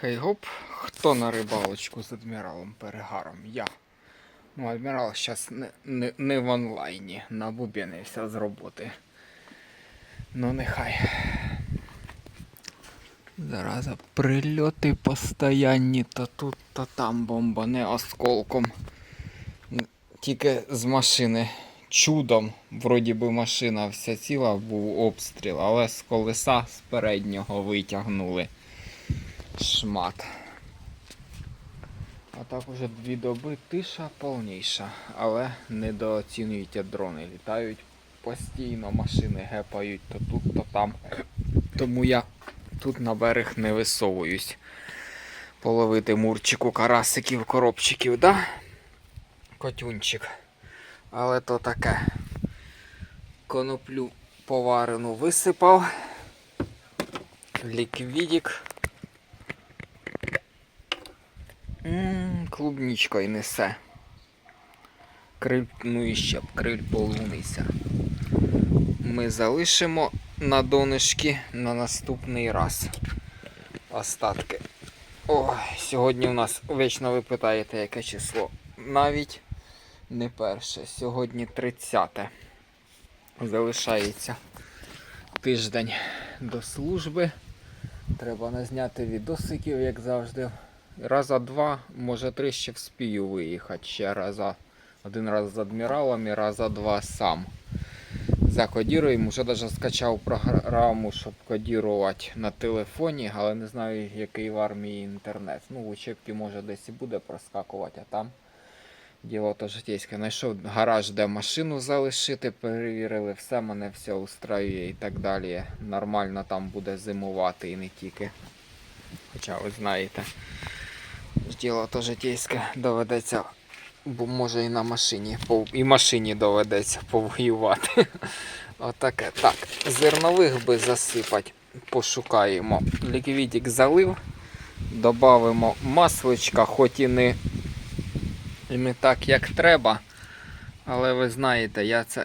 Хей гоп, хто на рибалочку з адміралом перегаром? Я. Ну, адмірал зараз не, не, не в онлайні, набубінився з роботи. Ну нехай. Зараза, прильоти постоянні, то тут, то там бомбане осколком. Тільки з машини чудом, вроді би машина вся ціла, був обстріл, але з колеса з переднього витягнули шмат. А так уже дві доби тиша повніша, але недооцінюйте дрони. Літають постійно, машини гепають то тут, то там. Тому я тут на берег не висовуюсь. Половити мурчику, карасиків, коробчиків, да? Котюнчик. Але то таке. Коноплю поварену висипав. Ліквідік. Клубнічкою несе. Криль, ну і ще б криль полунися. Ми залишимо на донышки на наступний раз. Остатки. Ой, сьогодні у нас вічно ви питаєте, яке число. Навіть не перше. Сьогодні 30. Залишається тиждень до служби. Треба назняти відосиків, як завжди. Раза два, може три ще вспію виїхати. Ще раза. Один раз з адміралом і раза два сам. Закодіруємо. Вже навіть скачав програму, щоб кодірувати на телефоні, але не знаю, який в армії інтернет. Ну, в учебці може десь і буде проскакувати, а там діло то житейське. Знайшов гараж, де машину залишити, перевірили, все мене все устраює і так далі. Нормально там буде зимувати і не тільки. Хоча ви знаєте, діло то житейське доведеться, бо може і на машині, і машині доведеться повоювати. Отаке. Так, зернових би засипати. Пошукаємо. Ліквідик залив. Добавимо масличка, хоч і не, і не так, як треба. Але ви знаєте, я це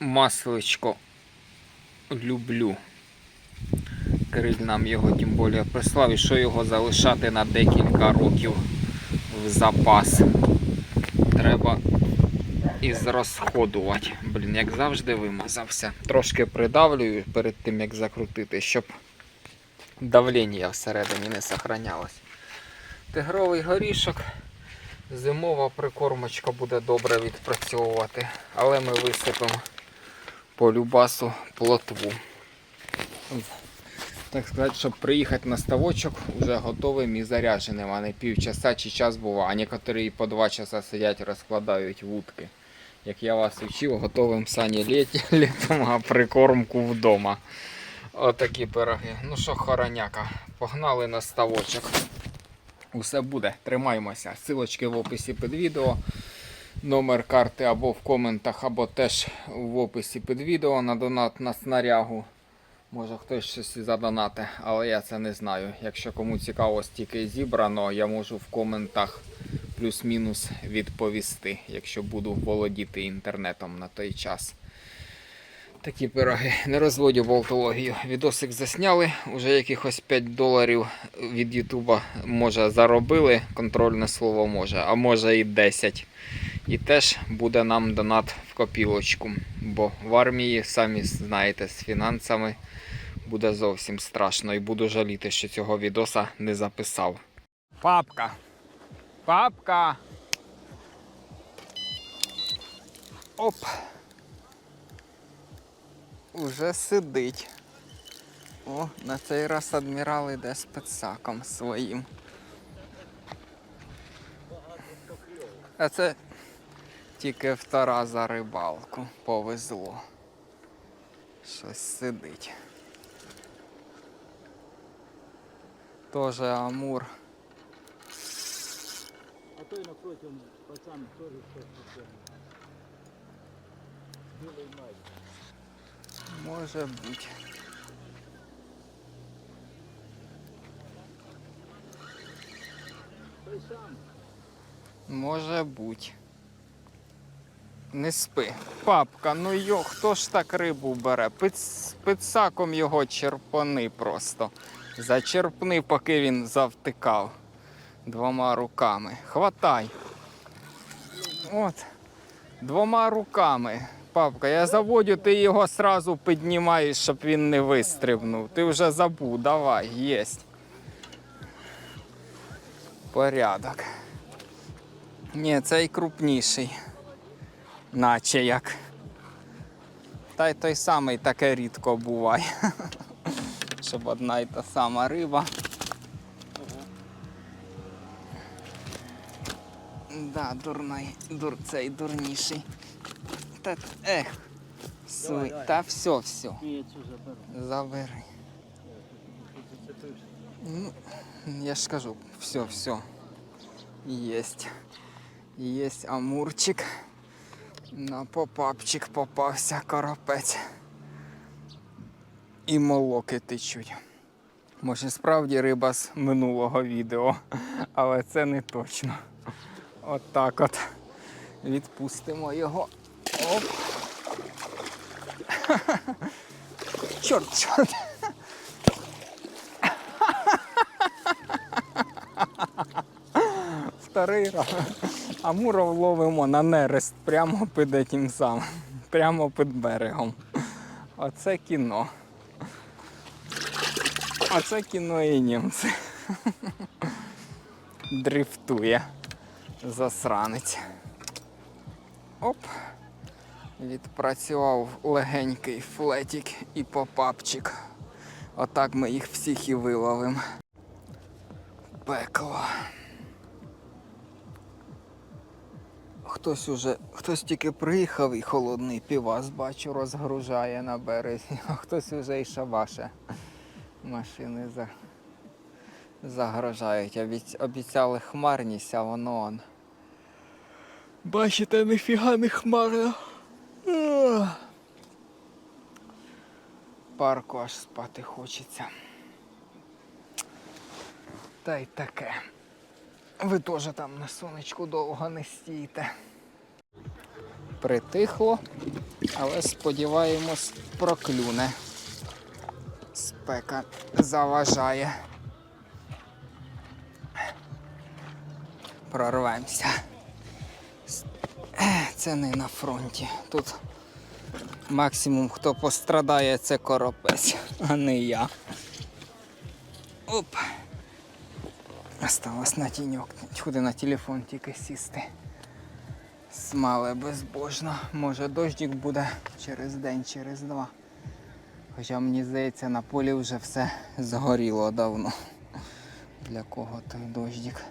масличко люблю. Криль нам його тим більше прислав, і що його залишати на декілька років в запас. Треба і зрозходувати. Блін, як завжди вимазався. Трошки придавлюю перед тим, як закрутити, щоб давлення всередині не сохранялось. Тигровий горішок. Зимова прикормочка буде добре відпрацьовувати, але ми висипемо по любасу плотву. Так сказати, щоб приїхати на ставочок вже готовим і зарядженим, а не півчаса чи час бува. А некоторі по два часа сидять, розкладають вудки. Як я вас вчив, готовим сані літ, літом, а прикормку вдома. Отакі пироги. Ну що, хороняка, погнали на ставочок. Усе буде, тримаймося. Силочки в описі під відео. Номер карти або в коментах, або теж в описі під відео на донат на снарягу. Може хтось щось і задонати, але я це не знаю. Якщо кому цікаво стільки зібрано, я можу в коментах плюс-мінус відповісти, якщо буду володіти інтернетом на той час. Такі пироги. Не розводю болтологію. Відосик засняли, вже якихось 5 доларів від Ютуба може заробили, контрольне слово може, а може і 10. І теж буде нам донат в копілочку. Бо в армії, самі знаєте, з фінансами буде зовсім страшно. І буду жаліти, що цього відоса не записав. Папка. Папка. Оп. Уже сидить. О, на цей раз адмірал іде з пецаком своїм. А це тільки в Тараза рибалку повезло. Щось сидить. Тоже Амур. А той напротив пацан тоже щось. Білий майк. Може бути. Той сам. Може бути. Не спи. Папка, ну йо, хто ж так рибу бере? Під, пицаком його черпани просто. Зачерпни, поки він завтикав двома руками. Хватай. От. Двома руками. Папка, я заводю, ти його сразу піднімаєш, щоб він не вистрибнув. Ти вже забув, давай, єсть. Порядок. Ні, цей крупніший. Наче як. Та й той самий таке рідко буває. Щоб одна й та сама риба. Да, дурний, дур, цей дурніший. Та, ех, суй, Давай, давай. та все, все, Ні, цю заберу. забери. Ну, я ж кажу, все, все. Есть. Есть амурчик. На попапчик попався коропець. І молоки течуть. Може, справді риба з минулого відео, але це не точно. От так от. Відпустимо його. Оп. Чорт, чорт. Вторий раз. Амуров ловимо на нерест прямо під тим самим. Прямо під берегом. Оце кіно. Оце кіно і німці. Дрифтує. Засранець. Оп. Відпрацював легенький флетік і попапчик. Отак ми їх всіх і виловимо. Пекло. Хтось уже, хтось тільки приїхав і холодний півас, бачу, розгружає на березі, а хтось уже і шабаше. Машини за... загрожають. Обіц... Обіцяли хмарність, а воно он. Бачите, ніфіга не хмарно. Парку аж спати хочеться. Та й таке. Ви теж там на сонечку довго не стійте. Притихло, але сподіваємось, проклюне. Спека заважає. Прорвемося. Це не на фронті. Тут максимум хто пострадає, це коропець, а не я. Оп. Осталось на тіньок, куди на телефон тільки сісти. Смале безбожно. Може дощик буде через день, через два. Хоча мені здається, на полі вже все згоріло давно. Для кого той дощик?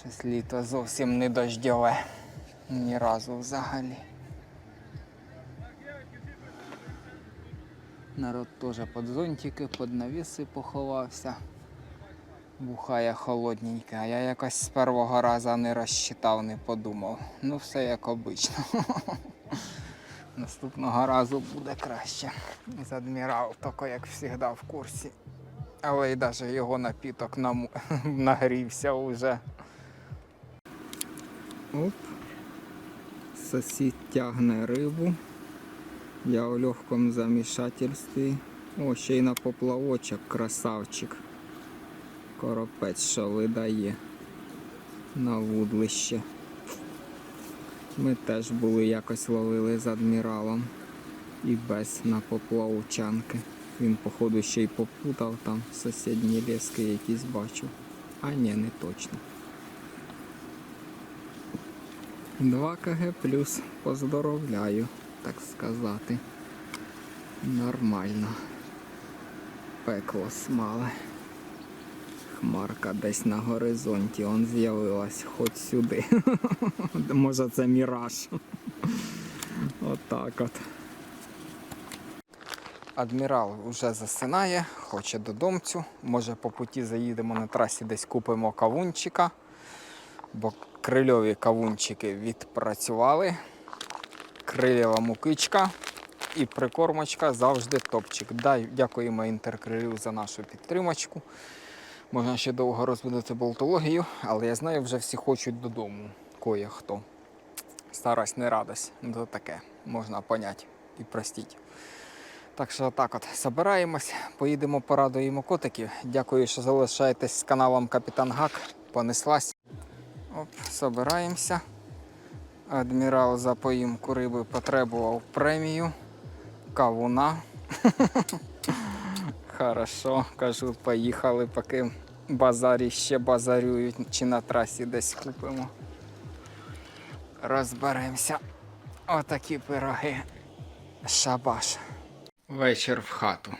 Щось літо зовсім не дождьове. Ні разу взагалі. Народ теж під зонтики, під навіси поховався. Бухає холодненьке, а я якось з першого разу не розчитав, не подумав. Ну все як обично. Наступного разу буде краще. Адмірал, тільки як завжди в курсі. Але й навіть його напіток нам... нагрівся вже. Оп. Сусід тягне рибу. Я у легкому замішательстві. О, ще й на поплавочок красавчик. Коропець, що видає на вудлище. Ми теж були якось ловили з адміралом і без на поплавчанки. Він, походу, ще й попутав там сусідні ліски якісь бачу. А ні, не точно. 2 кг плюс поздоровляю, так сказати. Нормально. Пекло смале. Хмарка десь на горизонті, он з'явилась хоч сюди. Може це міраж. Отак от. Адмірал вже засинає, хоче додомцю. Може по путі заїдемо на трасі, десь купимо кавунчика, бо крильові кавунчики відпрацювали. Крилєва мукичка і прикормочка завжди топчик. Дякуємо інтеркрилю за нашу підтримочку. Можна ще довго розвидати болтологію, але я знаю, вже всі хочуть додому. Кое-хто. Старость не радость. Ну то таке, можна поняти і простіть. Так що так от, собираємось, поїдемо порадуємо котиків. Дякую, що залишаєтесь з каналом Капітан Гак. Понеслась. Оп, собираємося. Адмірал за поїмку риби потребував премію. Кавуна. Хорошо, кажу, поїхали, поки базарі ще базарюють, чи на трасі десь купимо. Розберемося. Отакі пироги. Шабаш. Вечір в хату.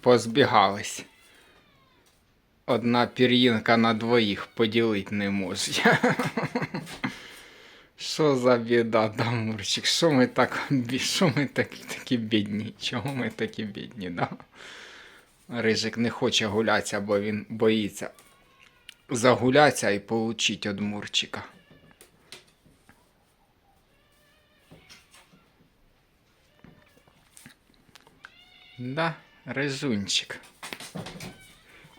Позбігались. Одна пір'їнка на двоїх поділити не може. Що за біда, Дамурчик? Що ми так що ми такі бідні? Чого ми такі бідні, да? Рижик не хоче гулятися, бо він боїться загулятися і получить від Мурчика. Да, рижунчик.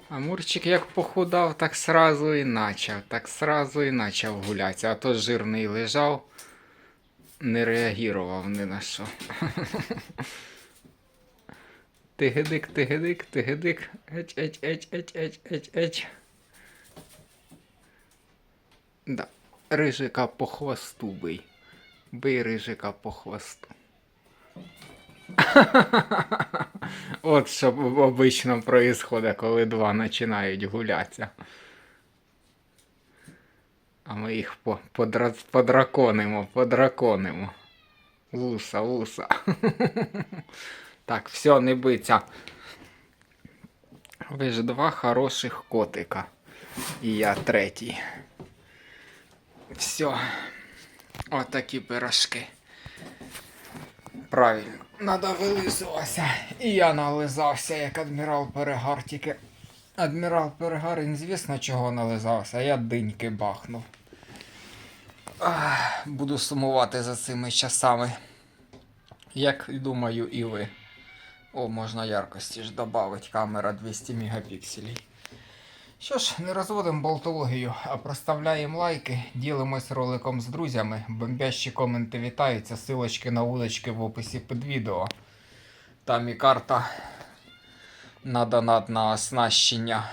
А Мурчик як похудав, так сразу і начав, так сразу і начав гулятися. А то жирний лежав, не реагував ні на що. Тигидик, тигидик, тигидик. Еч, еч, еч, еч, еч, еч, еч. Да. Рижика по хвосту бий. Бий рижика по хвосту. От що обично происходить, коли два починають гулятися. А ми їх по, подра, подраконимо, подраконимо. Луса, луса. Так, все, не биться. Ви ж два хороших котика. І я третій. Все. Отакі пирожки. Правильно. Надо вилизуватися. І я нализався, як адмірал Перегар, тільки адмірал Перегар, він звісно, чого нализався, я диньки бахнув. Ах, буду сумувати за цими часами. Як думаю, і ви. О, можна яркості ж додати, камера 200 мегапікселей. Що ж, не розводимо болтологію, а проставляємо лайки, ділимось роликом з друзями. Бомбящі коменти вітаються, силочки на вулички в описі під відео. Там і карта на донат на оснащення.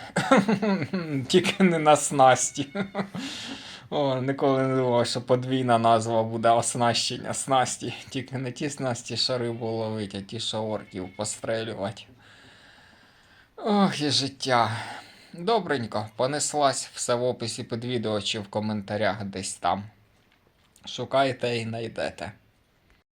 Тільки не на снасті. О, ніколи не думав, що подвійна назва буде оснащення снасті. Тільки не ті снасті, що рибу ловить, а ті, що орків пострелювати. Ох, і життя. Добренько, понеслась все в описі під відео чи в коментарях десь там. Шукайте і знайдете.